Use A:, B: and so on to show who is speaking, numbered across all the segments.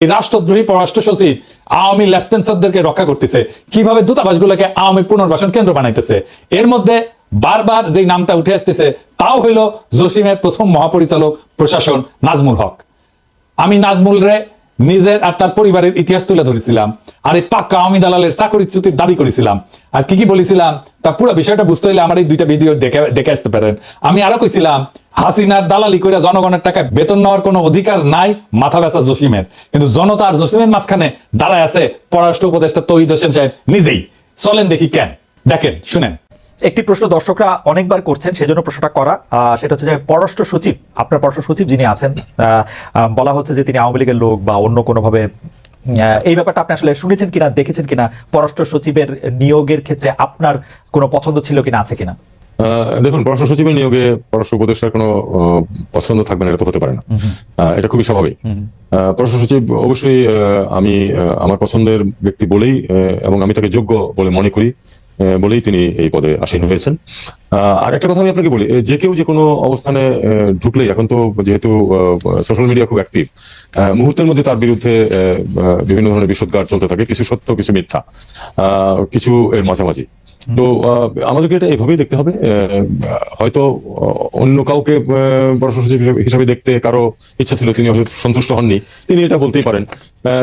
A: রাষ্ট্রদ্রোহী পররাষ্ট্র সচিব আওয়ামী লেসপেন্সারদেরকে রক্ষা করতেছে। কীভাবে দূতাবাসগুলোকে আওয়ামী পুনর্বাসন কেন্দ্র বানাইতেছে? এর মধ্যে বারবার যে নামটা উঠে আসতেছে, তাও হইল জসিমের প্রথম মহাপরিচালক প্রশাসন নাজমুল হক। আমি নাজমুল রে নিজের আর তার পরিবারের ইতিহাস তুলে ধরেছিলাম। আর এই পাক্কা আওয়ামী দালালের চাকরি চ্যুতির দাবি করেছিলাম। আর কি কি বলেছিলাম, তা পুরো বিষয়টা বুঝতে হলে আমার এই দুইটা ভিডিও দেখে দেখে আসতে পারেন। আমি আরও কইছিলাম, হাসিনার দালালি করে জনগণের টাকায় বেতন নেওয়ার কোনো অধিকার নাই মাথা ব্যথা জসিমের। কিন্তু জনতা আর জসিমের মাঝখানে দাঁড়ায় আছে পররাষ্ট্র উপদেষ্টা তহিদ হোসেন সাহেব নিজেই। চলেন দেখি কেন। দেখেন, শুনেন।
B: একটি প্রশ্ন দর্শকরা অনেকবার করছেন সেজন্য প্রশ্নটা করা। সেটা হচ্ছে যে পররাষ্ট্র সচিব আপনার পররাষ্ট্র সচিব যিনি আছেন বলা হচ্ছে যে তিনি আওয়ামী লীগের লোক বা অন্য কোনোভাবে এই ব্যাপারটা আপনি আসলে শুনেছেন কিনা দেখেছেন কিনা পররাষ্ট্র সচিবের নিয়োগের ক্ষেত্রে আপনার কোনো পছন্দ ছিল কিনা আছে কিনা?
C: দেখুন পররাষ্ট্র সচিবের নিয়োগে পররাষ্ট্র উপদেষ্টার কোনো পছন্দ থাকবে না এটা তো হতে পারে না। এটা খুবই স্বাভাবিক। পররাষ্ট্র সচিব অবশ্যই আমি আমার পছন্দের ব্যক্তি বলেই এবং আমি তাকে যোগ্য বলে মনে করি। বলেই তিনি এই পদে আসীন হয়েছেন। আর একটা কথা আমি আপনাকে বলি যে কেউ যে কোনো অবস্থানে ঢুকলেই, এখন তো যেহেতু সোশ্যাল মিডিয়া খুব অ্যাক্টিভ মুহূর্তের মধ্যে তার বিরুদ্ধে বিভিন্ন ধরনের বিষোদ্গার চলতে থাকে, কিছু সত্য, কিছু মিথ্যা কিছু এর মাঝামাঝি। তো আমাদেরকে এটা এভাবেই দেখতে হবে হয়তো অন্য কাউকে হিসাবে দেখতে কারও ইচ্ছা ছিল, তিনি সন্তুষ্ট হননি, তিনি এটা বলতেই পারেন।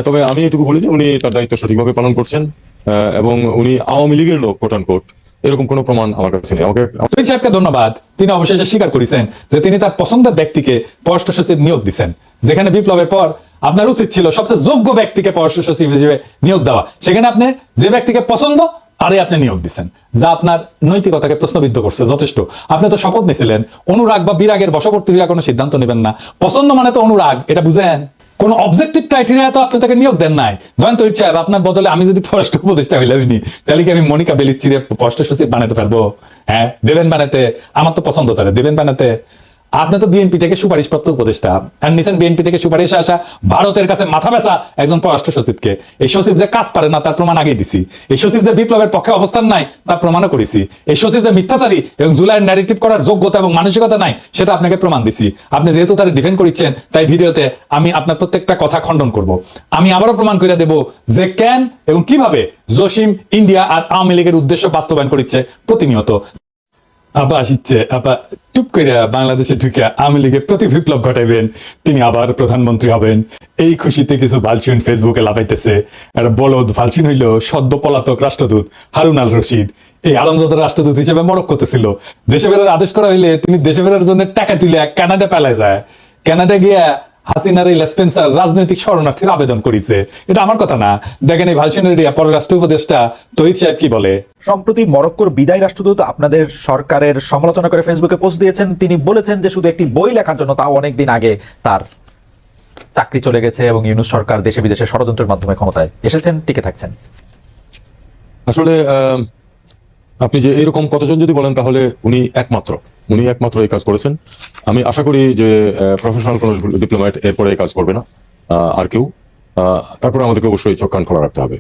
C: তবে আমি এটুকু বলি যে, উনি তার দায়িত্ব সঠিকভাবে পালন করছেন। এবং উনি আওয়ামী লীগের লোক কোট কোট এরকম কোনো প্রমাণ আমার কাছে নেই। আমাকে
A: তহিদ সাহেবকে ধন্যবাদ। তিনি অবশেষে স্বীকার করেছেন যে তিনি তার পছন্দের ব্যক্তিকে পররাষ্ট্র সচিব নিয়োগ দিচ্ছেন যেখানে বিপ্লবের পর আপনার উচিত ছিল সবচেয়ে যোগ্য ব্যক্তিকে পররাষ্ট্র সচিব হিসেবে নিয়োগ দেওয়া। সেখানে আপনি যে ব্যক্তিকে পছন্দ, তারই আপনি নিয়োগ দিচ্ছেন যা আপনার নৈতিকতাকে প্রশ্নবিদ্ধ করছে, যথেষ্ট। আপনি তো শপথ নিয়েছিলেন, অনুরাগ বা বিরাগের বশবর্তী হইয়া কোনো সিদ্ধান্ত নেবেন না। পছন্দ মানে তো অনুরাগ, এটা বুঝেন। কোন অবজেক্টিভ ক্রাইটেরিয়া তো আপনি তাকে নিয়োগ দেন নাই। তো ইচ্ছা আপনার বদলে আমি যদি পররাষ্ট্র উপদেষ্টা হইলামই তাহলে কি আমি মনিকা বেলিচিরে কষ্ট সচিব বানাতে পারব? হ্যাঁ দেবেন বানাতে আমার তো পছন্দ তাহলে দেবেন বানাতে আপনি তো বিএনপি থেকে সুপারিশপ্রাপ্ত উপদেষ্টা। আর নিছেন বিএনপি থেকে সুপারিশ আসা ভারতের কাছে মাথা ব্যথা একজন পররাষ্ট্র সচিবকে। এই সচিব যে কাজ পারে না, তার প্রমাণ আগেই দিছি। এই সচিব যে বিপ্লবের পক্ষে অবস্থান নাই, তার প্রমাণও করেছি। এই সচিব যে মিথ্যাচারী এবং জুলাইয়ের ন্যারেটিভ করার যোগ্যতা এবং মানসিকতা নাই, সেটা আপনাকে প্রমাণ দিছি। আপনি যেহেতু তার ডিফেন্ড করেছেন তাই ভিডিওতে আমি আপনার প্রত্যেকটা কথা খণ্ডন করব। আমি আবারও প্রমাণ করে দেব যে কেন এবং কীভাবে জসিম ইন্ডিয়া আর আওয়ামী লীগের উদ্দেশ্য বাস্তবায়ন করছে প্রতিনিয়ত। আপা আসিচ্ছে আপা টুপ করে বাংলাদেশে ঢুকে আওয়ামী লীগের প্রতি বিপ্লব ঘটাইবেন। তিনি আবার প্রধানমন্ত্রী হবেন। এই খুশিতে কিছু ভালসিন ফেসবুকে লাভাইতেছে একটা বলদ ভালসিন হইল সদ্য পলাতক রাষ্ট্রদূত হারুন আল রশিদ। এই আলমজাদার রাষ্ট্রদূত হিসেবে মরক্কোতে করতেছিল দেশে ফেরার আদেশ করা হইলে তিনি দেশে ফেরার জন্য টাকা তুলে কানাডা পালায় যায়। কানাডা গিয়া হাসিনার এই লেসপেন্সার রাজনৈতিক শরণার্থীর আবেদন করেছে। এটা আমার কথা না। দেখেন এই ভালসিনের পররাষ্ট্র উপদেষ্টা তহিদ সাহেব কি বলে?
B: সম্প্রতি মরক্কোর বিদায় রাষ্ট্রদূত আপনাদের সরকারের সমালোচনা করে ফেসবুকে পোস্ট দিয়েছেন। তিনি বলেছেন যে শুধু একটি বই লেখার জন্য তাও অনেকদিন আগে তার চাকরি চলে গেছে এবং ইউনুস সরকার দেশে বিদেশে ষড়যন্ত্রের মাধ্যমে ক্ষমতায় এসেছেন টিকে থাকছেন।
C: আসলে আহ, আপনি যে এরকম কতজন যদি বলেন তাহলে উনি একমাত্র। উনি একমাত্র এই কাজ করেছেন। আমি আশা করি যে প্রফেশনাল কোনো ডিপ্লোম্যাট এরপরে এই কাজ করবে না আর কেউ। তারপরে আমাদেরকে অবশ্যই চোখ কান খোলা রাখতে হবে।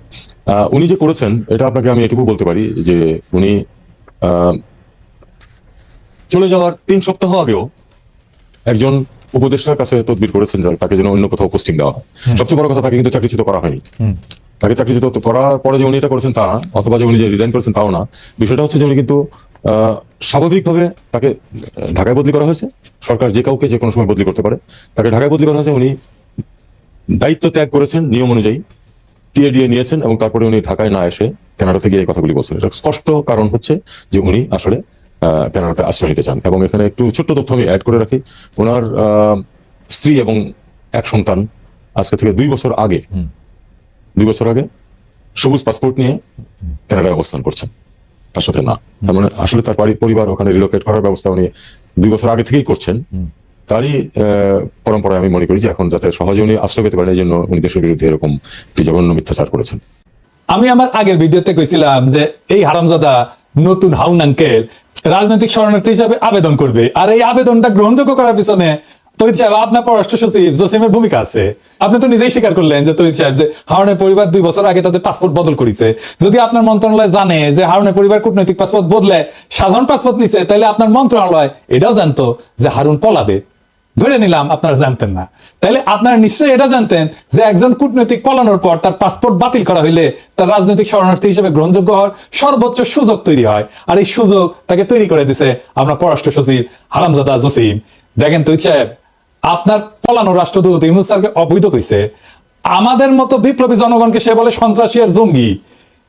C: উনি যে করেছেন এটা আপনাকে আমি এটুকু বলতে পারি যে উনি চলে যাওয়ার তিন সপ্তাহ আগেও একজন উপদেষ্টার কাছে তদবির করেছেন যে তাকে যেন অন্য কোথাও পোস্টিং দেওয়া হয়। সবচেয়ে বড় কথা তাকে কিন্তু চাকরিচ্যুত করা হয়নি। তাকে চাকরিচ্যুত করার পরে যে উনি এটা করেছেন তা অথবা যে উনি যে রিজাইন করেছেন তাও না। বিষয়টা হচ্ছে যে উনি কিন্তু স্বাভাবিকভাবে তাকে ঢাকায় বদলি করা হয়েছে। সরকার যে কাউকে যে কোনো সময় বদলি করতে পারে। তাকে ঢাকায় বদলি করা হয়েছে উনি দায়িত্ব ত্যাগ করেছেন নিয়ম অনুযায়ী। টিএডিএ নিয়েছেন এবং তারপরে উনি ঢাকায় না এসে কানাডা থেকে এই কথাগুলি বলছেন। এটা স্পষ্ট কারণ হচ্ছে যে উনি আসলে কানাডাতে আশ্রয় নিতে চান। এবং এখানে একটু ছোট্ট তথ্য আমি অ্যাড করে রাখি। ওনার স্ত্রী এবং এক সন্তান আজকে থেকে দুই বছর আগে দুই বছর আগে সবুজ পাসপোর্ট নিয়ে কানাডায় অবস্থান করছেন। তার সাথে না। তার মানে আসলে তার পরিবার ওখানে রিলোকেট করার ব্যবস্থা উনি দুই বছর আগে থেকেই করছেন। তারই পরম্পরায় আমি মনে করি যে এখন যাতে সহজে উনি আশ্রয় পেতে পারেন এই জন্য উনি দেশের বিরুদ্ধে এরকম একটি জঘন্য মিথ্যাচার করেছেন।
A: আমি আমার আগের ভিডিওতে কইছিলাম যে এই হারামজাদা নতুন হাউন আঙ্কেল রাজনৈতিক শরণার্থী হিসাবে আবেদন করবে। আর এই আবেদনটা গ্রহণযোগ্য করার পিছনে আপনার পররাষ্ট্র সচিব জসিমের ভূমিকা আছে। আপনি তো নিজেই স্বীকার করলেন যে যে হারুনের পরিবার দুই বছর আগে তাদের পাসপোর্ট বদল করেছে। যদি আপনার মন্ত্রণালয় জানে যে হারুনের পরিবার কূটনৈতিক পাসপোর্ট বদলে সাধারণ পাসপোর্ট নিছে, তাহলে আপনার মন্ত্রণালয় এটাও জানতো যে হারুন পলাবে। ধরে নিলাম আপনারা জানতেন না। তাহলে আপনারা নিশ্চয়ই এটা জানতেন যে একজন কূটনৈতিক পলানোর পর তার পাসপোর্ট বাতিল করা হইলে তার রাজনৈতিক শরণার্থী হিসেবে গ্রহণযোগ্য হওয়ার সর্বোচ্চ সুযোগ তৈরি হয়। আর এই সুযোগ তাকে তৈরি করে দিছে আপনার পররাষ্ট্র সচিব হারামজাদা জসিম। দেখেন তুই সাহেব আপনার পলানো রাষ্ট্রদূত ইউনুস স্যারকে অবৈধ কইছে। আমাদের মতো বিপ্লবী জনগণকে সে বলে সন্ত্রাসী আর জঙ্গি।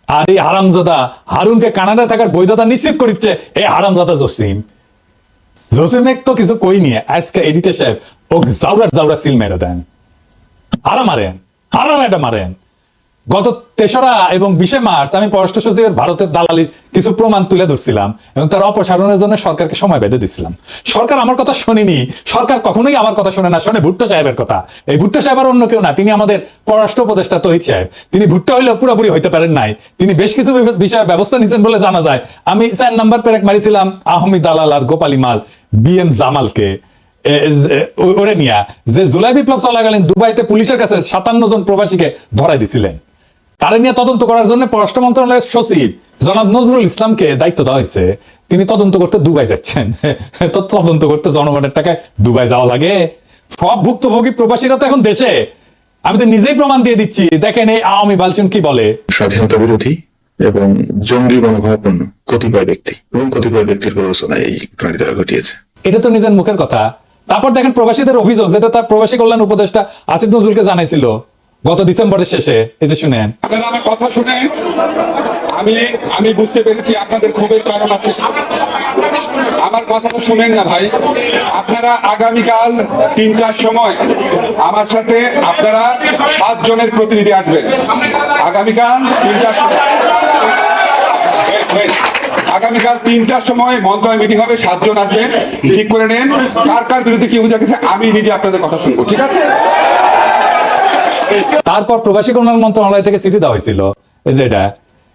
A: আর এই হারামজাদা হারুনকে কানাডায় থাকার বৈধতা নিশ্চিত করিচ্ছে এই হারামজাদা জসিম। জসিমেক তো কিছু কই নিয়ে আজকে এডিটে সাহেব ও জাউরার জাউরা সিল মেরে দেন। আরা মারেন, আরা এটা মারেন। গত তেসরা এবং বিশে মার্চ আমি পররাষ্ট্র সচিবের ভারতের দালালির কিছু প্রমাণ তুলে ধরছিলাম এবং তার অপসারণের জন্য সরকারকে সময় বেঁধে দিছিলাম। সরকার আমার কথা শোনেনি। সরকার কখনোই আমার কথা শোনে না, শোনে ভুট্টো সাহেবের কথা। এই ভুট্টো সাহেব আর অন্য কেউ না, তিনি আমাদের পররাষ্ট্র উপদেষ্টা তহিদ সাহেব। তিনি ভুট্টো হইলেও পুরোপুরি হইতে পারেন নাই। তিনি বেশ কিছু বিষয়ে ব্যবস্থা নিয়েছেন বলে জানা যায়। আমি চার নাম্বার পেরেক মারিছিলাম আহমেদ দালাল আর গোপালী মাল, বি এম জামালকে। ওরে নিয়া, যে জুলাই বিপ্লব চলাকালীন দুবাইতে পুলিশের কাছে সাতান্ন জন প্রবাসীকে ধরাই দিছিলেন। তারে নিয়ে তদন্ত করার জন্য পররাষ্ট্র মন্ত্রণালয়ের সচিব জনাব নজরুল ইসলামকে দায়িত্ব দেওয়া হয়েছে। তিনি তদন্ত করতে দুবাই যাচ্ছেন। তো তদন্ত করতে জনগণের টাকায় দুবাই যাওয়া লাগে। সব ভুক্তভোগী প্রবাসীরা তো এখন দেশে। আমি তো নিজেই প্রমাণ দিয়ে দিচ্ছি। দেখেন এই আওয়ামী বালচুন কি বলে?
D: স্বাধীনতা বিরোধী এবং জঙ্গি মনোভাবাপন্ন কতিপয় ব্যক্তি এবং কতিপয় ব্যক্তির প্ররোচনা এই ঘটনাটি তারা ঘটিয়েছে।
A: এটা তো নিজের মুখের কথা। তারপর দেখেন প্রবাসীদের অভিযোগ যেটা তার প্রবাসী কল্যাণ উপদেষ্টা আসিফ নজরুলকে জানাইছিল। গত ডিসেম্বরের শেষে, এই যে শুনেন।
E: আমার কথা শুনে আমি আমি বুঝতে পেরেছি আপনাদের ক্ষোভের কারণ আছে। আমার কথাটা শুনেন না ভাই। আপনারা আগামীকাল তিনটার সময় আমার সাথে আপনারা সাত জনের প্রতিনিধি আসবেন। আগামীকাল তিনটার সময়. আগামীকাল তিনটার সময় মন্ত্রণালয় মিটিং হবে, সাতজন আসবেন। ঠিক করে নেন। কার কার বিরুদ্ধে কি অভিযোগ গেছে, আমি নিজে আপনাদের কথা শুনব, ঠিক আছে?
A: তারপর প্রবাসী কল্যাণ মন্ত্রণালয় থেকে চিঠি দেওয়া হয়েছিল। এই যে এটা,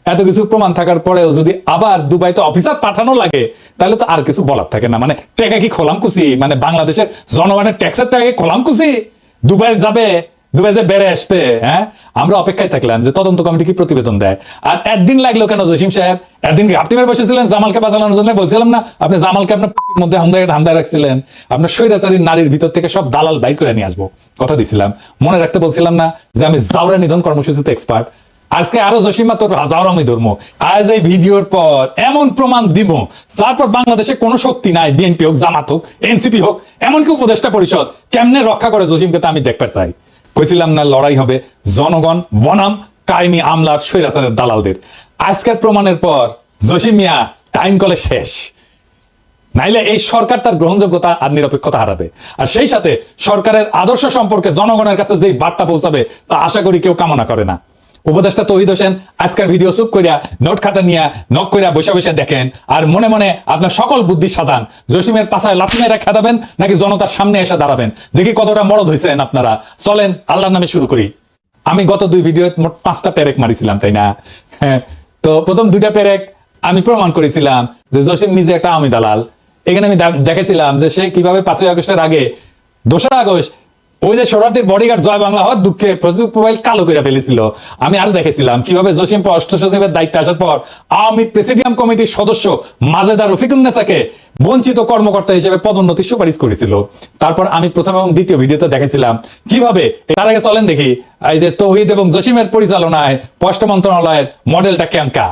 A: এত কিছু প্রমাণ থাকার পরেও যদি আবার দুবাইতে অফিসার পাঠানো লাগে, তাহলে তো আর কিছু বলার থাকে না। মানে টেকা কি খোলাম কুসি মানে বাংলাদেশের জনগণের ট্যাক্সের টাকা কি খোলাম কুসি দুবাই যাবে দুবাই যে বেড়ে আসবে হ্যাঁ? আমরা অপেক্ষায় থাকলাম যে তদন্ত কমিটি কি প্রতিবেদন দেয়। আর একদিন লাগল কেন জসিম সাহেব? একদিন আপনি বসেছিলেন? জামালকে বাঁচানোর জন্য বলছিলাম না? আপনি জামালকে আপনার মধ্যে হামদায় হামদায় রাখছিলেন। আপনার নারীর ভিতর থেকে সব দালাল বাইর করে নিয়ে আসব, কথা দিছিলাম। মনে রাখতে বলছিলাম না যে আমি জাউরা নিধন কর্মসূচিতে এক্সপার্ট আজকে আরও জসিমা তোর ধর্ম। আজ এই ভিডিওর পর এমন প্রমাণ দিব তারপর বাংলাদেশে কোনো শক্তি নাই, বিএনপি হোক, জামাত হোক, এনসিপি হোক, এমনকি উপদেষ্টা পরিষদ। কেমনে রক্ষা করে জসিমকে তা আমি দেখতে চাই। কইছিলাম না লড়াই হবে। জনগণ, বনাম, কায়েমি আমলার স্বৈরাচারের দালালদের। আজকের প্রমাণের পর জসিম মিয়া টাইম কলে শেষ। নাইলে এই সরকার তার গ্রহণযোগ্যতা আর নিরপেক্ষতা হারাবে। আর সেই সাথে সরকারের আদর্শ সম্পর্কে জনগণের কাছে যেই বার্তা পৌঁছাবে, তা আশা করি কেউ কামনা করে না। উপদেষ্টা তহিদ হোসেন আজকের ভিডিও চুপ করিয়া নোট খাতা নিয়ে নক করিয়া বসে বসে দেখেন। আর মনে মনে আপনার সকল বুদ্ধি সাজান। জসিমের পাশায় লাথি মেয়েরা খেদাবেন নাকি জনতার সামনে এসে দাঁড়াবেন? দেখি কতটা মরদ হয়েছেন আপনারা। চলেন, আল্লাহর নামে শুরু করি। আমি গত দুই ভিডিও মোট পাঁচটা পেরেক মারিছিলাম, তাই না? হ্যাঁ তো প্রথম দুইটা পেরেক আমি প্রমাণ করেছিলাম যে জসিম নিজে একটা আমি দালাল। এখানে আমি দেখেছিলাম যে সে কীভাবে পাঁচই আগস্টের আগে, দোসরা আগস্ট ওই যে শরণার্থীর বডিগার্ড জয় বাংলা হওয়ার দুঃখে ফেসবুক প্রোফাইল কালো করে ফেলেছিল। আমি আরও দেখেছিলাম কীভাবে জসিম পররাষ্ট্র সচিবের দায়িত্বে আসার পর আওয়ামী প্রেসিডিয়াম কমিটির সদস্য মাজেদা রফিকুন্নেসাকে বঞ্চিত কর্মকর্তা হিসেবে পদোন্নতির সুপারিশ করেছিল। তারপর আমি প্রথম এবং দ্বিতীয় ভিডিওতে দেখেছিলাম কীভাবে তার আগে চলেন দেখি, এই যে তৌহিদ এবং জসিমের পরিচালনায় পররাষ্ট্র মন্ত্রণালয়ের মডেলটা কেমকা?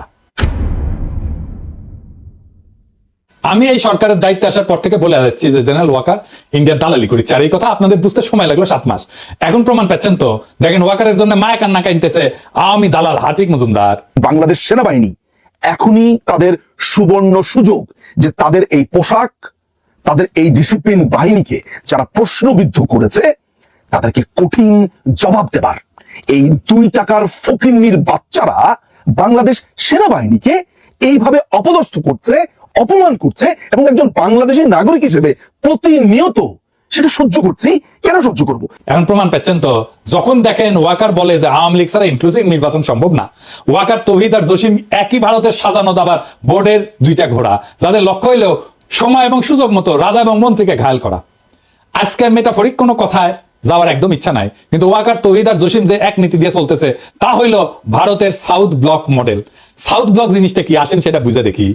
A: আমি এই সরকারের দায়িত্বে আসার পর থেকে বলে যাচ্ছি যে, জেনারেল ওয়াকার, ইন্ডিয়ার দালালি করেছে। আর এই কথা আপনাদের বুঝতে সময় লাগল সাত মাস। এখন প্রমাণ পাচ্ছেন তো? দেখেন, ওয়াকারের জন্য মায়া কান্না কাইনতেছে আওয়ামী দালাল হাতিক মজুমদার।
F: বাংলাদেশ সেনাবাহিনী এখনই তাদের সুবর্ণ সুযোগ যে তাদের এই পোশাক, তাদের এই ডিসিপ্লিন বাহিনীকে যারা প্রশ্নবিদ্ধ করেছে, তাদেরকে কঠিন জবাব দেবার। এই দুই টাকার ফকিন্নির বাচ্চারা বাংলাদেশ সেনাবাহিনীকে এইভাবে অপদস্থ করছে অপমান করছে এবং একজন বাংলাদেশের নাগরিক হিসেবে প্রতিনিয়ত সেটা সহ্য করছি, কেন সহ্য করব?
A: এখন প্রমাণ পাচ্ছেন তো, যখন দেখেন ওয়াকার বলে যে আওয়ামী লীগ ছাড়া ইনক্লুসিভ নির্বাচন সম্ভব না। ওয়াকার তৌহিদ আর জসিম একই ভারতের সাজানো দাবার বোর্ডের দুইটা ঘোড়া, যাদের লক্ষ্য হইলেও সময় এবং সুযোগ মতো রাজা এবং মন্ত্রীকে ঘায়াল করা। আজকে মেটাফরিক কোনো কথায় যাওয়ার একদম ইচ্ছা নাই, কিন্তু ওয়াকার তৌহিদ আর জসিম যে এক নীতি দিয়ে চলতেছে, তা হইল ভারতের South Block model South Block জিনিসটা কি আসেন সেটা বুঝে দেখি।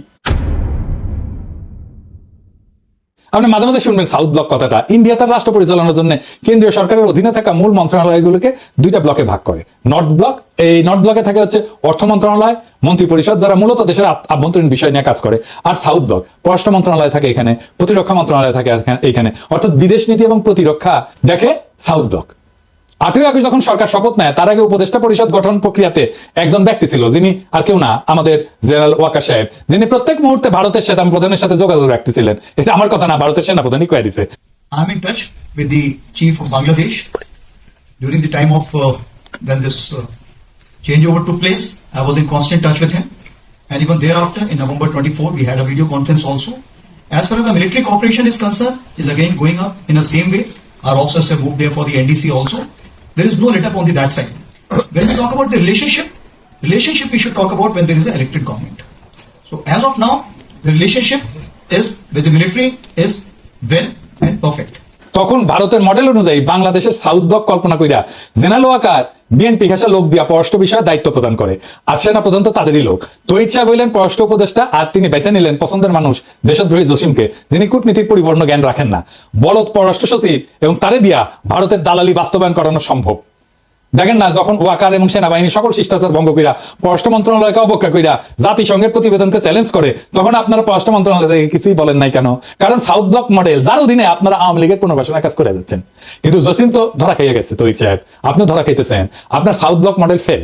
A: আপনি মাঝে মাঝে শুনবেন সাউথ ব্লক কথাটা। ইন্ডিয়া রাষ্ট্র পরিচালনার জন্য কেন্দ্রীয় সরকারের অধীনে থাকা মূল মন্ত্রণালয়গুলোকে দুইটা ব্লকে ভাগ করে। নর্থ ব্লক এই নর্থ ব্লকে থাকে হচ্ছে অর্থ মন্ত্রণালয় মন্ত্রী পরিষদ যারা মূলত দেশের আভ্যন্তরীণ বিষয় নিয়ে কাজ করে। আর সাউথ ব্লক পররাষ্ট্র মন্ত্রণালয় থাকে এখানে, প্রতিরক্ষা মন্ত্রণালয় থাকে এখানে- অর্থাৎ বিদেশ নীতি এবং প্রতিরক্ষা, দেখে সাউথ ব্লক আটই আগস্ট যখন সরকার শপথ নেয় তার আগে উপদেষ্টা পরিষদ গঠন প্রক্রিয়াতে একজন ব্যক্তি ছিল যিনি আর কেউ না আমাদের জেনারেল ওয়াকা সাহেব যিনি প্রত্যেক মুহূর্তে ভারতের সেনাপ্রধানের প্রধানের সাথে যোগাযোগ রাখতেছিলেন এটা আমার কথা না ভারতের সেনাপ্রধানই কয়ে দিছে
G: I'm in touch with the chief of Bangladesh during the time of uh, when this uh, changeover took place. I was in constant touch with him, and even thereafter, in November 24, we had a video conference also. As far as the military cooperation is concerned, is again going up in the same way. Our officers have moved there for the NDC also. There is no let up on the that side. When we talk about the relationship, relationship we should talk about when there is an elected government. So as of now, the relationship is with the military is well and perfect.
A: তখন ভারতের model অনুযায়ী বাংলাদেশের south block কল্পনা কইরা general BNP ঘাসা লোক দিয়া পররাষ্ট্র বিষয়ে দায়িত্ব প্রদান করে। সেনা প্রধান তো তাদেরই লোক। তো ইচ্ছা হইলেন পররাষ্ট্র উপদেষ্টা আর তিনি বেছে নিলেন পছন্দের মানুষ দেশদ্রোহী জসিমকে, যিনি কূটনীতির পরিপূর্ণ জ্ঞান রাখেন না। বলদ পররাষ্ট্র সচিব এবং তারে দিয়া ভারতের দালালি বাস্তবায়ন করানো সম্ভব। দেখেন না, যখন ওয়াকার এবং সেনাবাহিনী সকল শিষ্টাচার ভঙ্গ কইরা পররাষ্ট্র মন্ত্রণালয়কে অবজ্ঞা কইরা জাতিসংঘের প্রতিবেদনকে চ্যালেঞ্জ করে, তখন আপনারা পররাষ্ট্র মন্ত্রণালয় থেকে কিছুই বলেন নাই কেন? কারণ সাউথ ব্লক মডেল, যার অধীনে আপনারা আওয়ামী লীগের পুনর্বাসনের কাজ করে যাচ্ছেন। কিন্তু জসিম তো ধরা খাইয়া গেছে তো সাহেব। আপনি ধরা খাইতেছেন। আপনার সাউথ ব্লক মডেল ফেল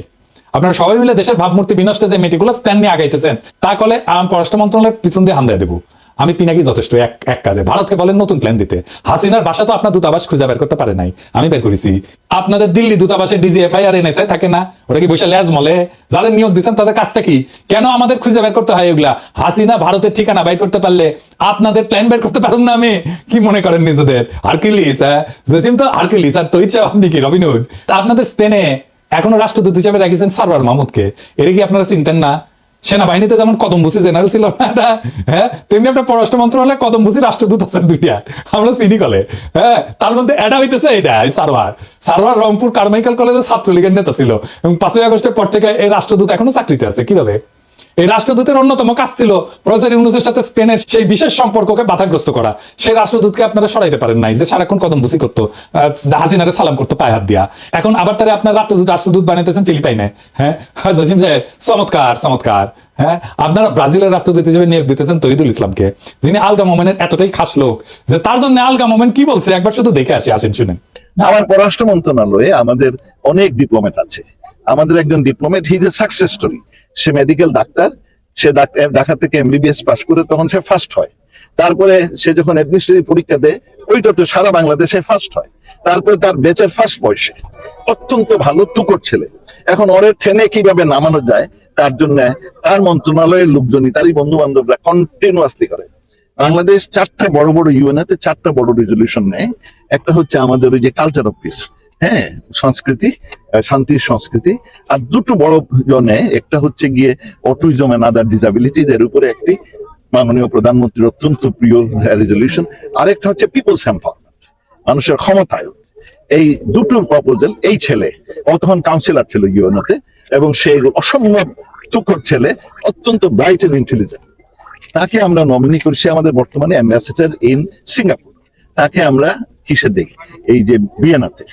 A: আপনারা সবাই মিলে দেশের ভাবমূর্তি বিনষ্টে যে মেটিকুলাস প্ল্যান নিয়ে আগাইতেছেন, তা কলে আমি পররাষ্ট্র মন্ত্রণালয়ের পিছন দিয়ে হামদায় দেবো। আমি পিনাকি যথেষ্ট এক এক কাজে। ভারতকে বলেন নতুন প্ল্যান দিতে। হাসিনার বাসা তো আপনার দূতাবাস খুঁজে বের করতে পারে নাই। আমি বের করেছি। আপনাদের দিল্লি দূতাবাসে ডিজিএফআই আর এনএসআই থাকে না? ওটা কি বৈশা লেজ মলে? যাদের নিয়োগ দিচ্ছেন, তাদের কাজটা কি? কেন আমাদের খুঁজে বের করতে হয় এগুলা? হাসিনা ভারতের ঠিকানা বাইর করতে পারলে আপনাদের প্ল্যান বের করতে পারুন না আমি? কি মনে করেন নিজেদের? আর্কিলিস হ্যাঁ? জসিম তো আর্কিলিস আর তো ইচ্ছা আপনি কি রবিনুড তা আপনাদের স্পেনে এখনও রাষ্ট্রদূত হিসেবে রেখেছেন সারওয়ার মাহমুদকে। এটা কি আপনারা চিনতেন না? সেনাবাহিনীতে যেমন কদমভুসি জেনারেল ছিল না হ্যাঁ তেমনি আপনার পররাষ্ট্র মন্ত্রণালয়ে কদমভুসি রাষ্ট্রদূত আছেন দুইটা। আমরা চিনি কলে হ্যাঁ তার মধ্যে এটা হইতেছে এটা সারোয়ার। সারওয়ার রংপুর কারমাইকেল কলেজের ছাত্রলীগের নেতা ছিল। এবং পাঁচই আগস্টের পর থেকে এই রাষ্ট্রদূত এখনও চাকরিতে আছে, কীভাবে? এই রাষ্ট্রদূতের অন্যতম কাজ ছিল প্রফেসর ইউনুসের সাথে স্পেনের সেই বিশেষ সম্পর্ককে বাধাগ্রস্ত করা। সেই রাষ্ট্রদূতকে আপনারা সরাইতে পারেন নাই যে সারাক্ষণ কদম বুসি করতো হাসিনারে সালাম করতো পায়ে হাত দিয়া। এখন আবার তারা আপনার রাষ্ট্রদূত রাষ্ট্রদূত বানাইতেছেন ফিলিপাইনে হ্যাঁ? জসিম সাহেব, চমৎকার চমৎকার হ্যাঁ? আপনারা ব্রাজিলের রাষ্ট্রদূত হিসেবে নিয়োগ দিতেছেন তহিদুল ইসলামকে, যিনি আলগা মোমেনের এতটাই খাস লোক যে তার জন্য আলগা মোমেন কি বলছে? একবার শুধু দেখে আসি, আসেন শুনেন।
H: আমার পররাষ্ট্র মন্ত্রণালয়ে আমাদের অনেক ডিপ্লোমেট আছে। আমাদের একজন diplomat he's a success story say medical doctor, সে ডাক্তার থেকে এমবিবিএস পাস করে তখন সে ফার্স্ট হয়। তারপরে সে যখন অ্যাডমিনিস্ট্রেটিভ পরীক্ষা দেয়, ওইটা তো সারা বাংলাদেশে ফার্স্ট হয়। তারপরে তার বেচের ফার্স্ট বয়সে। অত্যন্ত ভালো তুকর ছেলে। এখন ওরের ট্রেনে কীভাবে নামানো যায়, তার জন্য তার মন্ত্রণালয়ের লোকজনই, তারই বন্ধু বান্ধবরা কন্টিনিউয়াসলি করে। বাংলাদেশ চারটা বড় বড় ইউএনএতে চারটা বড় রেজলিউশন নেয়। একটা হচ্ছে আমাদের ওই যে কালচার অফ পিস হ্যাঁ সংস্কৃতি শান্তির সংস্কৃতি। আর দুটো বড় জনে, একটা হচ্ছে গিয়ে অটিজম এন্ড আদার ডিসাবিলিটিজ এর উপরে একটি মাননীয় প্রধানমন্ত্রীর অত্যন্ত প্রিয় রেজলিউশন আরেকটা হচ্ছে পিপলস এম্পাওয়ারমেন্ট মানুষের ক্ষমতায়ন। এই দুটো প্রপোজাল এই ছেলে ও তখন কাউন্সিলর ছিল ইউএনওতে, এবং সে অসম্ভব তুকর ছেলে, অত্যন্ত ব্রাইট এন্ড ইন্টেলিজেন্ট তাকে আমরা নমিনি করছি আমাদের বর্তমানে অ্যাম্বাসেডার ইন সিঙ্গাপুর তাকে আমরা কিসে দেখি এই যে বিয়েনাতে।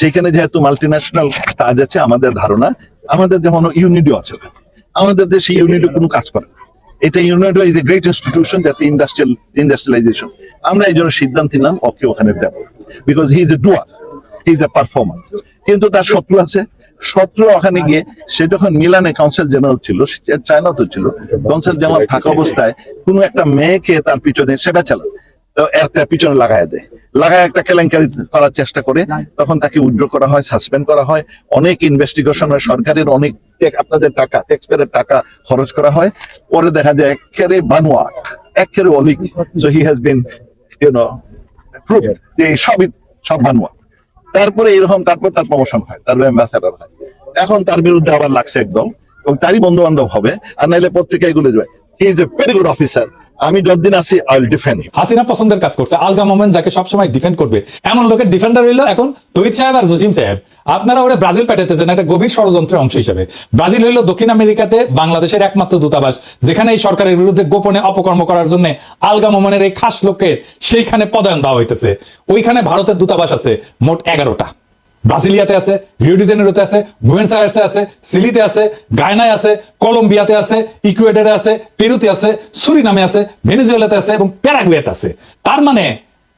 H: সেখানে যেহেতু মাল্টি ন্যাশনাল কাজ আছে, আমাদের ধারণা, আমাদের যেমন ইউনিডিও আছে। আমাদের দেশে ইউনিডিও কোনো কাজ করে। এটা UNIDO is a great institution যাতে ইন্ডাস্ট্রিয়াল ইন্ডাস্ট্রিয়ালাইজেশন আমরা এই জন্য সিদ্ধান্ত নিলাম, ওকে ওখানে দেবো। Because he is a doer he is a performer কিন্তু তার শত্রু আছে। শত্রু ওখানে গিয়ে, সে যখন মিলানে কাউন্সিল জেনারেল ছিল চায়নাতে ছিল কাউন্সিল জেনারেল থাকা অবস্থায় কোনো একটা মেয়েকে তার পিছনে সেটা চালায়। তো একটা পিছনে লাগায় দেয়। লাগায় একটা কেলেঙ্কারি করার চেষ্টা করে, তখন তাকে উইথড্র করা হয়, সাসপেন্ড করা হয়। অনেক ইনভেস্টিগেশন হয় সরকারের অনেক আপনাদের টাকা ট্যাক্সপেয়ারের টাকা খরচ করা হয়। পরে দেখা যায় একেবারে বানোয়াট, একেবারে অলিক। So he has been you know যে সবই, সব বানোয়াট। তারপরে এরকম, তারপর তার প্রমোশন হয়, তার অ্যাম্বাসেডার হয়। এখন তার বিরুদ্ধে আবার লাগছে একদম। এবং তারই বন্ধু বান্ধব হবে, আর নাইলে পত্রিকায়গুলো যাবে। He is a very good officer আমি যতদিন আছি আই উইল ডিফেন্ড
A: হাসিনা পছন্দের কাজ করছে। আলগা মোমেন্ট যাকে সবসময় ডিফেন্ড করবে। এমন লোকের ডিফেন্ডার হইল এখন তহিদ সাহেব আর জসিম সাহেব। আপনারা ওরা ব্রাজিল পেটাতেছেন একটা গভীর ষড়যন্ত্রের অংশ হিসেবে। ব্রাজিল হইল দক্ষিণ আমেরিকাতে বাংলাদেশের একমাত্র দূতাবাস, যেখানে এই সরকারের বিরুদ্ধে গোপনে অপকর্ম করার জন্য আলগা মোমেনের এই খাস লোককে সেইখানে পদায়ন দেওয়া হইতেছে। ওইখানে ভারতের দূতাবাস আছে, মোট এগারোটা। ব্রাজিলিয়াতে আছে রিও আছে বুয়েন্স আয়ার্সে আছে সিলিতে আছে গায়নায় আছে কলম্বিয়াতে আছে ইকুয়েডারে আছে পেরুতে আছে সুরিনামে আছে ভেনেজুয়েলাতে আছে এবং প্যারাগুয়েতে আছে। তার মানে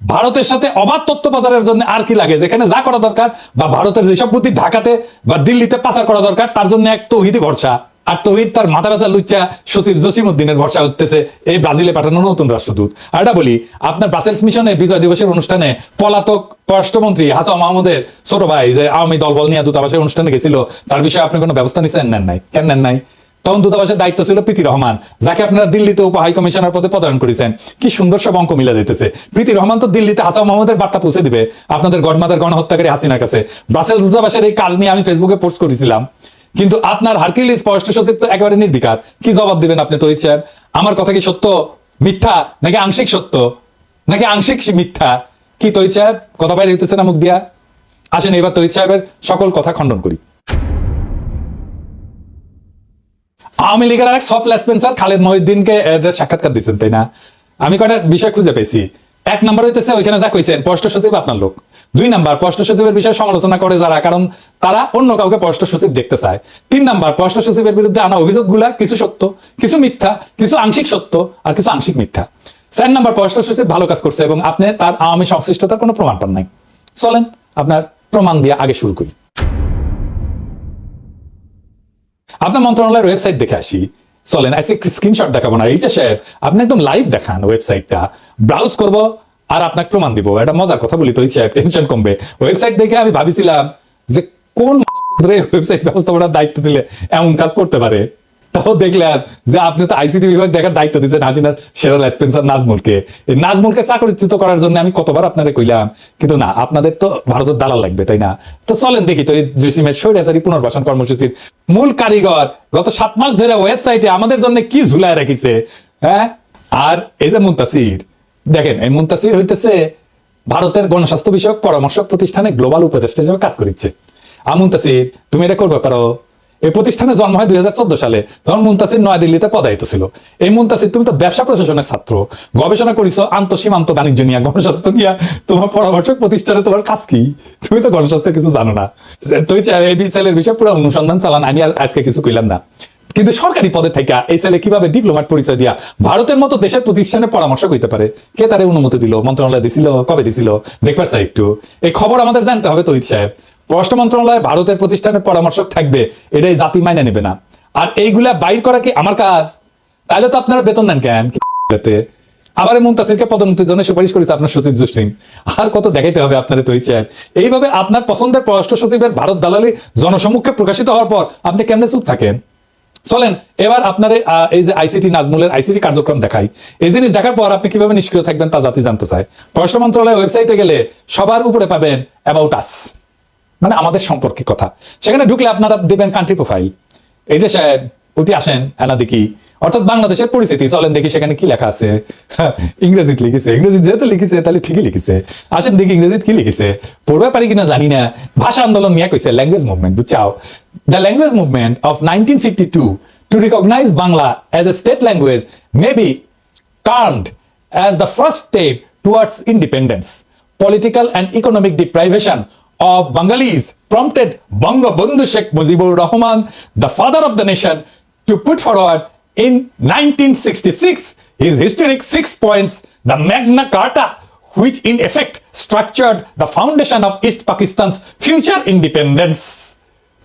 A: ভারতের সাথে অবাধ তথ্য বাজারের জন্য আর কি লাগে? যেখানে যা করা দরকার বা ভারতের যেসব বুদ্ধি ঢাকাতে বা দিল্লিতে পাচার করা দরকার, তার জন্য এক তৌহিদি ভরসা। আর তৌহিদ তার মাথা ব্যথা লুচ্চা সচিব জসিম উদ্দিনের ভরসা হতেছে এই ব্রাজিলে পাঠানো নতুন রাষ্ট্রদূত। আর এটা বলি, আপনার ব্রাসেলস মিশনে বিজয় দিবসের অনুষ্ঠানে পলাতক পররাষ্ট্রমন্ত্রী হাসান মাহমুদের ছোট ভাই যে আওয়ামী দলবল নিয়ে দূতাবাসের অনুষ্ঠানে গেছিল, তার বিষয়ে আপনি কোনো ব্যবস্থা নিচ্ছেন নেন নাই? কেন নেন নাই? তখন দূতাবাসের দায়িত্ব ছিল প্রীতি রহমান, যাকে আপনারা দিল্লিতে উপ হাই কমিশনার পদে পদায়ন করেছেন। কি সুন্দর সব অঙ্ক মিলে দিতেছে প্রীতি রহমান তো দিল্লিতে হাসান মোহাম্মদের বার্তা পৌঁছে দিবে, আপনাদের গডমাদার গণহত্যাকারী হাসিনার কাছে। ব্রাসেলস দূতাবাসের এই কাজ নিয়ে আমি ফেসবুকে পোস্ট করেছিলাম। কিন্তু আপনার হারকিলিস পররাষ্ট্র সচিব তো একেবারে নির্বিকার। কি জবাব দিবেন আপনি তো ইচ্ছেন আমার কথা কি সত্য, মিথ্যা, নাকি আংশিক সত্য? নাকি আংশিক মিথ্যা? কি তৈরি সাহেব? কথা বাইরে হইতেছে না মুখ দিয়া? আসেন এবার তৈরি সাহেবের সকল কথা খণ্ডন করি। আওয়ামী লীগের আরেক সফট লেসপেন্সার খালেদ মহিউদ্দিনকে সাক্ষাৎকার দিচ্ছেন তাই না? আমি কয়টা বিষয় খুঁজে পেয়েছি। এক নম্বর হইতেছে, ওইখানে যা কইছেন পররাষ্ট্র সচিব আপনার লোক। দুই নাম্বার পররাষ্ট্র সচিবের বিষয়ে সমালোচনা করে যারা, কারণ তারা অন্য কাউকে পররাষ্ট্র সচিব দেখতে চায়। তিন নাম্বার পররাষ্ট্র সচিবের বিরুদ্ধে আনা অভিযোগগুলা কিছু সত্য, কিছু মিথ্যা, কিছু আংশিক সত্য আর কিছু আংশিক মিথ্যা। চার নাম্বার পররাষ্ট্র সচিব ভালো কাজ করছে এবং আপনি তার আওয়ামী সংশ্লিষ্টতার কোনো প্রমাণ পান নাই। চলেন আপনার প্রমাণ দিয়ে আগে শুরু করি। আপনার মন্ত্রণালয়ের ওয়েবসাইট দেখে আসি। চলেন, আজকে স্ক্রিনশট দেখাবো না। এইটা সাহেব, আপনি একদম লাইভ দেখান ওয়েবসাইটটা। ব্রাউজ করব আর আপনাকে প্রমাণ দিব এটা মজার কথা বলি তো ইচ্ছে টেনশন কমবে। ওয়েবসাইট দেখে আমি ভাবিছিলাম যে কোন ওয়েবসাইট ব্যবস্থাপনার দায়িত্ব দিলে এমন কাজ করতে পারে? তাও যে আপনি তো আইসিটি বিভাগ দেখার দায়িত্ব দিচ্ছেন হাসিনার সেরা স্পেন্সার নাজমুলকে এই নাজমুলকে চাকরিচ্যুত করার জন্য আমি কতবার আপনারা কইলাম, কিন্তু না, আপনাদের তো ভারতের দালাল লাগবে, তাই না? তো চলেন দেখি তো, এই জসিমের পুনর্বাসন কর্মসূচির মূল কারিগর গত সাত মাস ধরে ওয়েবসাইটে আমাদের জন্য কি ঝুলায় রেখেছে হ্যাঁ? আর এই যে মুন্তাসির দেখেন, এই মুন্তাসির হইতেছে ভারতের গণস্বাস্থ্য বিষয়ক পরামর্শক প্রতিষ্ঠানে গ্লোবাল উপদেষ্টা হিসেবে কাজ করিচ্ছে। আমুন্তাসির তুমি এটা করবে পারো। এই প্রতিষ্ঠানে জন্ম হয় দুই সালে। যখন মুন্তাসির নয়াদিল্লিতে পদায়িত ছিল। এই মুন্তাসির, তুমি তো ব্যবসা প্রশাসনের ছাত্র। গবেষণা করিছো আন্ত সীমান্ত বাণিজ্য নিয়ে, গণস্বাস্থ্য নিয়ে। তোমার পরামর্শক প্রতিষ্ঠানে তোমার কাজ কি? তুমি তো গণস্বাস্থ্য কিছু জানো না। তুই এই ছেলের বিষয়ে পুরো অনুসন্ধান চালান। আমি আজকে কিছু কইলাম না। কিন্তু সরকারি পদে থেকে এই ছেলে কীভাবে ডিপ্লোমাট পরিচয় দিয়া ভারতের মতো দেশের প্রতিষ্ঠানে পরামর্শ করতে পারে? কে তারে অনুমতি দিল? মন্ত্রণালয় দিছিল? কবে দিছিল? দেখবার চাই একটু। এই খবর আমাদের জানতে হবে তহিদ সাহেব। পররাষ্ট্র মন্ত্রণালয় ভারতের প্রতিষ্ঠানের পরামর্শক থাকবে, এটাই জাতি মাইনে নেবে না। আর এইগুলা বাইর করা কি আমার কাজ? তাহলে তো আপনারা বেতন নেন কেন? আবার মুন্তাসিরকে পদোন্নতির জন্য সুপারিশ করেছে আপনার সচিব জসিম। আর কত দেখাইতে হবে আপনাদের তৈরি চায় এইভাবে আপনার পছন্দের পররাষ্ট্র সচিবের ভারত দালালি জনসম্মুখে প্রকাশিত হওয়ার পর আপনি কেমনে চুপ থাকেন? চলেন, এবার আপনার এই যে আইসিটি নাজমুলের আইসিটি কার্যক্রম দেখাই। এই জিনিস দেখার পর আপনি কীভাবে নিষ্ক্রিয় থাকবেন তা জাতি জানতে চায়। পররাষ্ট্র মন্ত্রণালয়ের ওয়েবসাইটে গেলে সবার উপরে পাবেন অ্যাবাউট আস মানে আমাদের সম্পর্কে কথা। সেখানে ঢুকলে আপনারা দেবেন কান্ট্রি প্রোফাইল এই যে সাহেব, উঠে আসেন এনা দেখি অর্থাৎ বাংলাদেশের পরিস্থিতি চলেন দেখি সেখানে কি লেখা আছে। ইংরেজিতে লিখেছে ইংরেজি যেহেতু লিখেছে তাহলে ঠিকই লিখেছে। আসেন দেখি ইংরেজিতে কি লিখেছে। পড়বে পারি কিনা জানি না। ভাষা আন্দোলন নিয়ে কইছে language movement বুঝছাও? The language movement of nineteen fifty two to recognize Bangla as a state language may be termed as the first step towards independence. Political and economic deprivation of Bengalis prompted Bangabandhu Sheikh Mujibur Rahman, the father of the nation, to put forward in 1966 his historic six points, the Magna Carta, which in effect structured the foundation of East Pakistan's future independence.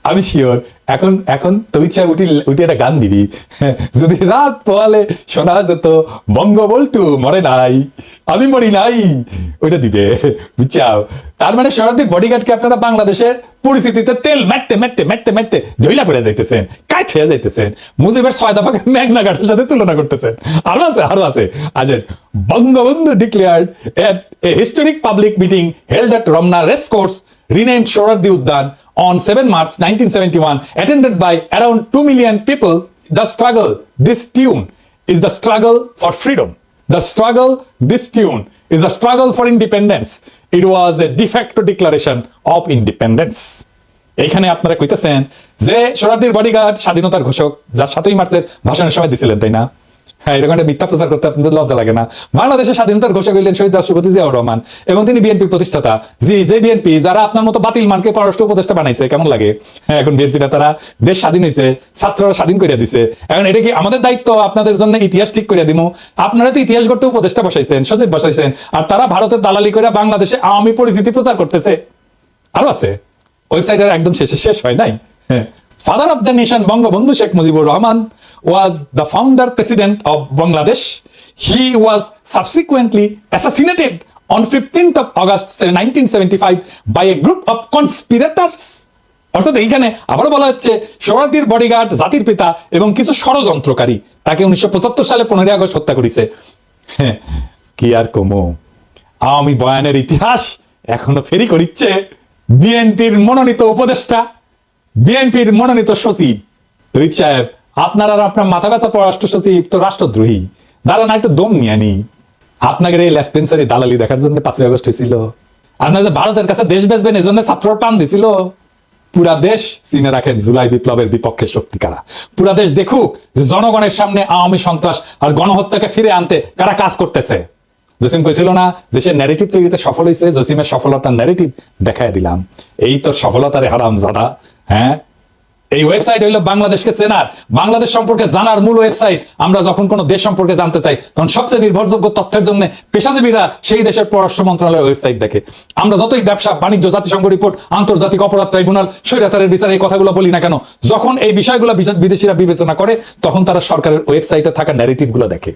A: আমি sure এখন এখন তো ইচ্ছা উঠি, উঠে একটা গান দিবি। যদি রাত পোয়ালে শোনা যেত বঙ্গবল্টু মরে নাই, আমি মরি নাই, ওইটা দিবে, বুঝছাও? তার মানে শরদিক বডিগার্ডকে আপনারা বাংলাদেশের পরিস্থিতিতে তেল মেটতে মেটতে মেটতে মেটতে জইলা পড়ে যাইতেছেন কাজ ছেয়ে যাইতেছেন। মুজিবের ছয় দফাকে মেঘনা ঘাটের সাথে তুলনা করতেছেন। আরও আছে আরও আছে। আজ Bangabandhu declared a historic public meeting held at Ramna race course renamed Shoraddi Uddan on 7 March 1971, attended by around 2 million people. The struggle, this tune, is the struggle for freedom. The struggle, this tune, is a struggle for independence. It was a de facto declaration of independence. এইখানে আপনারা কইতেছেন যে সোনাদির bodyguard স্বাধীনতার ঘোষক যা সাতই মার্চের ভাষণের সময় দিছিলেন তাই না হ্যাঁ এরকম একটা মিথ্যা প্রচার করতে আপনাদের লজ্জা লাগে না। বাংলাদেশের স্বাধীনতার ঘোষক হইলেন শহীদ রাষ্ট্রপতি জিয়াউর রহমান এবং তিনি বিএনপি প্রতিষ্ঠাতা। জি, যে বিএনপি, যারা আপনার মতো বাতিল মানকে পররাষ্ট্র উপদেষ্টা বানাইছে, কেমন লাগে? হ্যাঁ এখন বিএনপি নেতারা দেশ স্বাধীন হয়েছে ছাত্ররা স্বাধীন করে দিছে। এখন এটা কি আমাদের দায়িত্ব? আপনাদের জন্য ইতিহাস ঠিক করে দিব আপনারা তো ইতিহাস গড়তে উপদেষ্টা বসাইছেন, সচিব বসাইছেন, আর তারা ভারতের দালালি করে বাংলাদেশে আওয়ামী পরিস্থিতি প্রচার করতেছে। আরও আছে। ওয়েবসাইটের একদম শেষে শেষ হয় নাই? Father of the nation Bangabandhu Sheikh Mujibur Rahman was the founder president of Bangladesh he was subsequently assassinated of August nineteen seventy five by a group of conspirators অর্থাৎ এইখানে আবারও বলা হচ্ছে সোহরাদির বডিগার্ড জাতির পিতা এবং কিছু ষড়যন্ত্রকারী তাকে উনিশশো পঁচাত্তর সালে পনেরোই আগস্ট হত্যা করেছে। হ্যাঁ, কি আর কমো? আওয়ামী বয়ানের ইতিহাস এখনও ফেরি করিচ্ছে। বিএনপির মনোনীত উপদেষ্টা বিএনপির মনোনীত সচিব। তৈরি সাহেব, আপনার আর আপনার মাথা ব্যথা পররাষ্ট্র সচিব তো রাষ্ট্রদ্রোহী। দাঁড়ান একটু দম নিয়ে নি আপনাদের এই লেসপেন্সারি দালালি দেখার জন্য পাঁচই আগস্ট হয়েছিল। আপনাদের ভারতের কাছে দেশ বেচবেন এই জন্য ছাত্রর পান দিছিল। পুরা দেশ চিনে রাখেন জুলাই বিপ্লবের বিপক্ষে শক্তি কারা। পুরা দেশ দেখুক যে জনগণের সামনে আওয়ামী সন্ত্রাস আর গণহত্যাকে ফিরে আনতে কারা কাজ করতেছে। জসিম কইছিল না দেশের ন্যারেটিভ তৈরিতে সফল হয়েছে জসিমের সফলতার ন্যারেটিভ দেখায় দিলাম। এই তোর সফলতারে হারাম জাদা হ্যাঁ? এই ওয়েবসাইট হইল বাংলাদেশকে চেনার। বাংলাদেশ সম্পর্কে জানার মূল ওয়েবসাইট আমরা যখন কোনো দেশ সম্পর্কে জানতে চাই, তখন সবচেয়ে নির্ভরযোগ্য তথ্যের জন্য পেশাজীবীরা সেই দেশের পররাষ্ট্র মন্ত্রণালয়ের ওয়েবসাইট দেখে। আমরা যতই ব্যবসা, বাণিজ্য, জাতিসংঘ রিপোর্ট আন্তর্জাতিক অপরাধ ট্রাইব্যুনাল স্বৈরাচারের বিচার এই কথাগুলো বলি না কেন, যখন এই বিষয়গুলো বিদেশিরা বিবেচনা করে, তখন তারা সরকারের ওয়েবসাইটে থাকা ন্যারেটিভগুলো দেখে।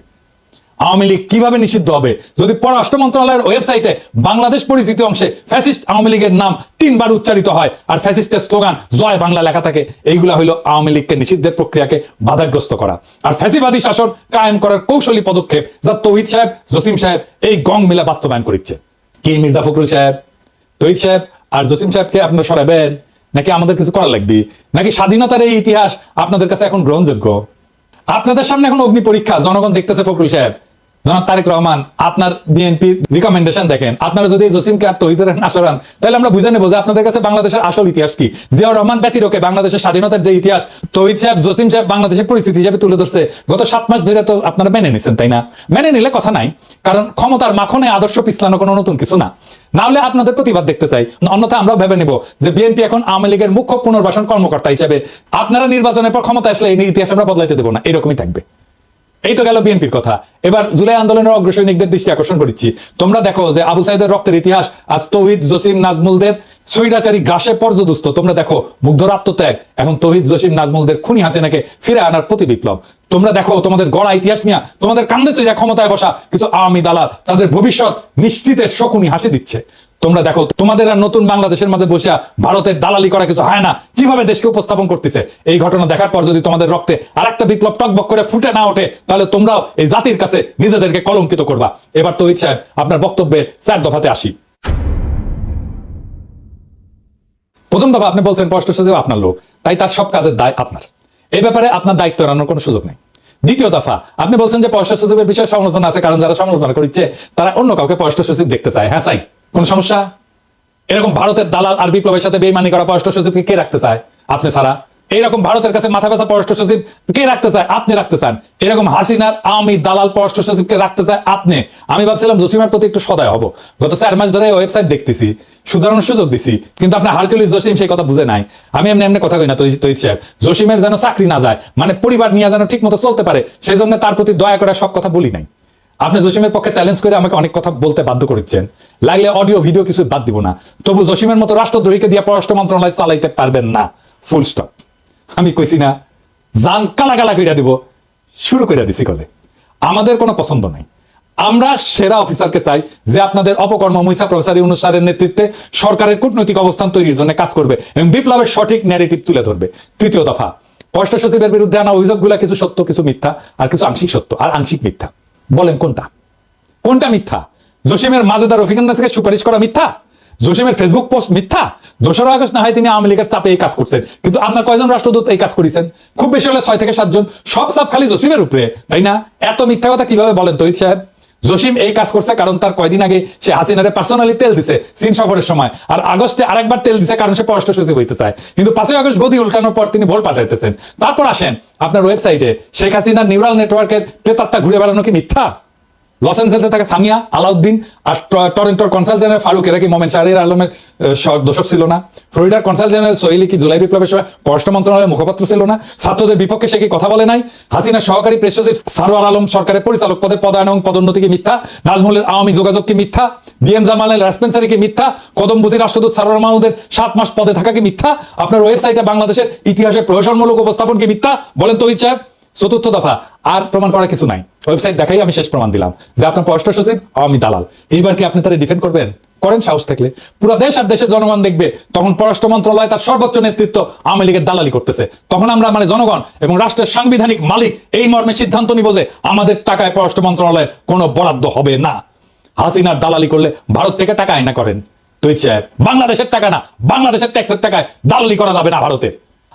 A: আওয়ামী লীগ কীভাবে নিষিদ্ধ হবে? যদি পররাষ্ট্র মন্ত্রণালয়ের ওয়েবসাইটে বাংলাদেশ পরিচিতি অংশে ফ্যাসিস্ট আওয়ামী লীগের নাম তিনবার উচ্চারিত হয় আর ফ্যাসিস্টের স্লোগান, জয় বাংলা লেখা থাকে, এইগুলা হইল আওয়ামী লীগকে নিষিদ্ধের প্রক্রিয়াকে বাধাগ্রস্ত করা। আর ফ্যাসিবাদী শাসন কায়েম করার কৌশলী পদক্ষেপ যা তৌহিদ সাহেব, জসিম সাহেব এই গং মিলা বাস্তবায়ন করিচ্ছে। কি মির্জা ফখরুল সাহেব? তৌহিদ সাহেব আর জসিম সাহেবকে আপনারা সরাবেন? নাকি আমাদের কিছু করা লাগবে? নাকি স্বাধীনতার এই ইতিহাস আপনাদের কাছে এখন গ্রহণযোগ্য? আপনাদের সামনে এখন অগ্নি পরীক্ষা, জনগণ দেখতেছে ফখরুল সাহেব। জনাব তারেক রহমান, আপনার বিএনপি রিকমেন্ডেশন দেখেন। আপনারা যদি জসিমকে আর তহিদের না সরান তাহলে আমরা বুঝে নেব যে আপনাদের কাছে বাংলাদেশের আসল ইতিহাস কি। জিয়াউর রহমান ব্যতিরকে বাংলাদেশের স্বাধীনতার যে ইতিহাস, তহিদ সাহেব, জসিম সাহেব বাংলাদেশের পরিস্থিতি হিসাবে তুলে ধরছে, গত সাত মাস ধরে তো আপনারা মেনে নিছেন, তাই না? মেনে নিলে কথা নাই, কারণ ক্ষমতার মাখনে আদর্শ পিছলানো কোনো নতুন কিছু না। না হলে আপনাদের প্রতিবাদ দেখতে চাই। অন্যথা আমরা ভেবে নেব যে বিএনপি এখন আওয়ামী লীগের মুখ্য পুনর্বাসন কর্মকর্তা হিসেবে। আপনারা নির্বাচনের পর ক্ষমতা আসলে এই ইতিহাস আমরা বদলাইতে দেবো না, এরকমই থাকবে। এই তো গেল বিএনপির কথা। এবার জুলাই আন্দোলনের অগ্রসৈনিকদের দৃষ্টি আকর্ষণ করেছি তোমরা দেখো যে আবু সাইদের রক্তের ইতিহাস, আজ তৌহিদ, জসিম, নাজমুলদের সৈরাচারী গ্রাসে পর্যদস্ত। তোমরা দেখো মুগ্ধর আত্মত্যাগ এখন তৌহিদ, জসিম, নাজমুলদের খুনি হাসিনাকে ফিরে আনার প্রতি বিপ্লব। তোমরা দেখো, তোমাদের গড়া ইতিহাস নিয়ে, তোমাদের কান্দেছে যে ক্ষমতায় বসা কিছু আওয়ামী দালাল, তাদের ভবিষ্যৎ নিশ্চিতের শকুনি হাসি দিচ্ছে। তোমরা দেখো, তোমাদের আর নতুন বাংলাদেশের মাঝে বসে ভারতের দালালি করা কিছু হয় না। কীভাবে দেশকে উপস্থাপন করতেছে? এই ঘটনা দেখার পর যদি তোমাদের রক্তে আর একটা বিপ্লব টকবক করে ফুটে না ওঠে, তাহলে তোমরাও এই জাতির কাছে নিজেদেরকে কলঙ্কিত করবা। এবার তো ইচ্ছা আপনার বক্তব্যে চার দফাতে আসি। প্রথম দফা আপনি বলছেন পররাষ্ট্র সচিব আপনার লোক, তাই তার সব কাজের দায় আপনার। এই ব্যাপারে আপনার দায়িত্ব এড়ানোর কোনো সুযোগ নেই। দ্বিতীয় দফা, আপনি বলছেন যে পররাষ্ট্র সচিবের বিষয়ে সমালোচনা আছে, কারণ যারা সমালোচনা করছে তারা অন্য কাউকে পররাষ্ট্র সচিব দেখতে চায়। হ্যাঁ চাই কোন সমস্যা? এরকম ভারতের দালাল আর বিপ্লবের সাথে বেইমানি করা পররাষ্ট্র সচিবকে কে রাখতে চায়? আপনি ছাড়া। এইরকম ভারতের কাছে মাথা ব্যথা পররাষ্ট্র সচিব কে রাখতে চায়? আপনি রাখতে চান। এরকম হাসিনার আওয়ামী দালাল পররাষ্ট্র সচিবকে রাখতে চায় আপনি। আমি ভাবছিলাম জসিমের প্রতি একটু সদয় হব। গত চার মাস ধরে ওয়েবসাইট দেখতেছি, সুধারণের সুযোগ দিছি, কিন্তু আপনার হারকুলিস জসিম সেই কথা বুঝে নাই। আমি এমনি এমনি কথা কই না তৈরি সাহেব। জসিমের যেন চাকরি না যায় মানে পরিবার নিয়ে যেন ঠিক মতো চলতে পারে সেই জন্য তার প্রতি দয়া করে সব কথা বলি নাই। আপনি জসিমের পক্ষে চ্যালেঞ্জ করে আমাকে অনেক কথা বলতে বাধ্য করেছেন। লাগলে অডিও ভিডিও কিছু বাদ দিব না। তবু জসিমের মতো রাষ্ট্রদ্রোহীকে দিয়ে পররাষ্ট্র মন্ত্রণালয় চালাইতে পারবেন না। ফুল স্টপ আমি কইছি না, জান কালা কালা কইরা দিব। শুরু কইরা দিছি কলে আমাদের কোনো পছন্দ নাই। আমরা সেরা অফিসারকে চাই যে আপনাদের অপকর্ম মৈসা প্রফেসর ইউনুস স্যারের নেতৃত্বে সরকারের কূটনৈতিক অবস্থান তৈরির জন্য কাজ করবে এবং বিপ্লবের সঠিক ন্যারেটিভ তুলে ধরবে। তৃতীয় দফা, পররাষ্ট্র সচিবের বিরুদ্ধে আনা অভিযোগগুলো কিছু সত্য, কিছু মিথ্যা, আর কিছু আংশিক সত্য, আর আংশিক মিথ্যা। বলেন কোনটা? কোনটা মিথ্যা? জসিমের মাজেদার রফিকান দাসকে সুপারিশ করা মিথ্যা? জসিমের ফেসবুক পোস্ট মিথ্যা? দোসরা আগস্ট না হয় তিনি আওয়ামী লীগের চাপে এই কাজ করছেন। কিন্তু আপনার কয়জন রাষ্ট্রদূত এই কাজ করেছেন? খুব বেশি হলে ছয় থেকে সাতজন। সব চাপ খালি জসিমের উপরে, তাই না? এত মিথ্যা কথা কীভাবে বলেন তহিদ সাহেব? জসিম এই কাজ করছে কারণ তার কয়দিন আগে সে হাসিনারে পার্সোনালি তেল দিছে, চীন সফরের সময়। আর আগস্টে আরেকবার তেল দিছে কারণ সে পররাষ্ট্র সচিব হইতে চায়। কিন্তু পাঁচই আগস্ট গদি উল্টানোর পর তিনি ভোল পাঠাইতেছেন তারপর আসেন আপনার ওয়েবসাইটে শেখ হাসিনার নিউরাল নেটওয়ার্কের প্রেতারটা ঘুরে বেড়ানো কি মিথ্যা? লস এঞ্জেলসে থাকে সামিয়া আলাউদ্দিন আর টরেন্টোর কনসাল জেনারেল ফারুক, এরা কি মোমেন শাহরিয়ার আলমের দোষক ছিল না? ফ্লোরিডার কনসাল জেনারেল সোহেলি কি জুলাই বিপ্লবের সময় পররাষ্ট্র মন্ত্রণালয়ের মুখপাত্র ছিল না? ছাত্রদের বিপক্ষে সে কি কথা বলে নাই? হাসিনার সহকারী প্রেস সচিব সারোয়ার আলম সরকারের পরিচালক পদে পদায়ন এবং পদোন্নতি কি মিথ্যা? নাজমুলের আওয়ামী যোগাযোগ কি মিথ্যা? বিএম জামালের রেসপেন্সারি কি মিথ্যা? কদমবুজি রাষ্ট্রদূত সারোয়ার মাহমুদের সাত মাস পদে থাকা কি মিথ্যা? আপনার ওয়েবসাইটে বাংলাদেশের ইতিহাসের প্রহসনমূলক উপস্থাপন কি মিথ্যা? বলেন তো সাহেব, চতুর্থ দফা, আর প্রমাণ করার কিছু নাই। ওয়েবসাইট দেখাই আমি শেষ প্রমাণ দিলাম। যে আপনার পররাষ্ট্র সচিব আওয়ামী দালাল। এইবার কি আপনি তারা ডিফেন্ড করবেন? করেন সাহস থাকলে। পুরো দেশ আর দেশের জনগণ দেখবে, তখন পররাষ্ট্র মন্ত্রণালয় তার সর্বোচ্চ নেতৃত্ব আওয়ামী লীগের দালালি করতেছে। তখন আমরা মানে জনগণ এবং রাষ্ট্রের সাংবিধানিক মালিক এই মর্মে সিদ্ধান্ত নিব যে আমাদের টাকায় পররাষ্ট্র মন্ত্রণালয়ের কোনো বরাদ্দ হবে না। হাসিনার দালালি করলে ভারত থেকে টাকা আয়না করেন। তুই বাংলাদেশের টাকা না, বাংলাদেশের ট্যাক্সের টাকায় দালালি করা যাবে না ভারতের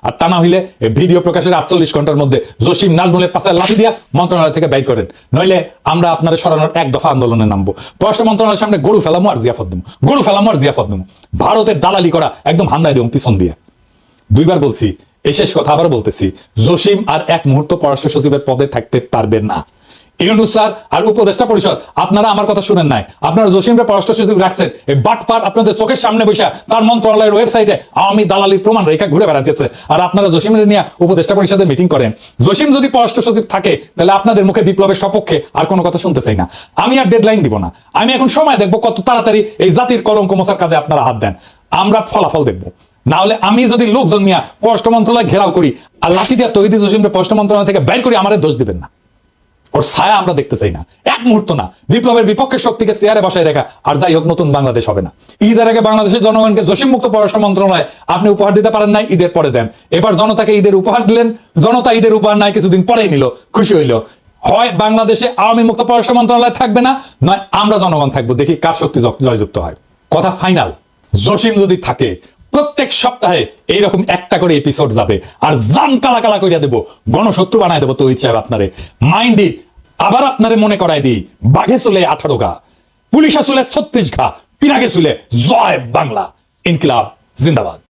A: আর তা না হইলে ভিডিও প্রকাশের আটচল্লিশ ঘণ্টার মধ্যে জসিম নাজমুলের পাশে লাঠি দিয়া মন্ত্রণালয় থেকে বাইর করেন। নইলে আমরা আপনাদের সরানোর এক দফা আন্দোলনে নামবো। পররাষ্ট্র মন্ত্রণালয়ের সামনে গরু ফেলামো আর জিয়াফত দেবো। গরু ফেলামো আর জিয়াফত দেবো। ভারতের দালালি করা একদম হান্দায় দেবো পিছন দিয়ে। দুইবার বলছি, এই শেষ কথা আবার বলতেছি, জসিম আর এক মুহূর্ত পররাষ্ট্র সচিবের পদে থাকতে পারবে না। আর উপদেষ্টা পরিষদ, আপনারা আমার কথা শুনেন নাই। আপনারা জসিমরে পররাষ্ট্র সচিব রাখছেন। এই আপনাদের চোখের সামনে তার মন্ত্রণালয়ের ওয়েবসাইটে আওয়ামী দালালির প্রমাণ রেখা ঘুরে বেড়াতেছে আর আপনারা জসিমের নিয়ে উপদেষ্টা পরিষদের মিটিং করেন। জসিম যদি পররাষ্ট্র সচিব থাকে, তাহলে আপনাদের মুখে বিপ্লবের সপক্ষে আর কোনো কথা শুনতে চাই না। আমি আর ডেডলাইন দিব না। আমি এখন সময় দেখব কত তাড়াতাড়ি এই জাতির কলঙ্ক মশার কাজে আপনারা হাত দেন। আমরা ফলাফল দেখব। না হলে আমি যদি লোকজন নিয়ে পররাষ্ট্র মন্ত্রণালয় ঘেরাও করি আর লাঠি দিয়ে তৈরি জসিমকে পররাষ্ট্র মন্ত্রণালয় থেকে বের করে আমাদের দোষ দিবেন না। ওর ছায়া আমরা দেখতে চাই না। এক মুহূর্ত না। বিপ্লবের বিপক্ষে শক্তিকে চেয়ারে বসায় রেখা আর যাই হোক, নতুন বাংলাদেশ হবে না। ঈদের আগে বাংলাদেশের জনগণকে জসিম মুক্ত পররাষ্ট্র মন্ত্রণালয় আপনি উপহার দিতে পারেন নাই, ঈদের পরে দেন। এবার জনতাকে ঈদের উপহার দিলেন। জনতা ঈদের উপহার নাই, কিছুদিন পরেই নিল। খুশি হইল। হয় বাংলাদেশে আওয়ামী মুক্ত পররাষ্ট্র মন্ত্রণালয় থাকবে না, নয় আমরা জনগণ থাকব। দেখি কার শক্তি জয়যুক্ত হয়। কথা ফাইনাল জসিম যদি থাকে প্রত্যেক সপ্তাহে এইরকম একটা করে এপিসোড যাবে। আর জাম কালা কালা করিয়া দেবো। গণশত্রু বানায় দেবো তো ইচ্ছা আপনারে। মাইন্ড আবার আপনারে মনে করাই দিই, বাঘে চুলে আঠারো ঘা, পুলিশে চুলে ছত্রিশ ঘা, পিনাকে চুলে জয় বাংলা। ইনকিলাব, জিন্দাবাদ।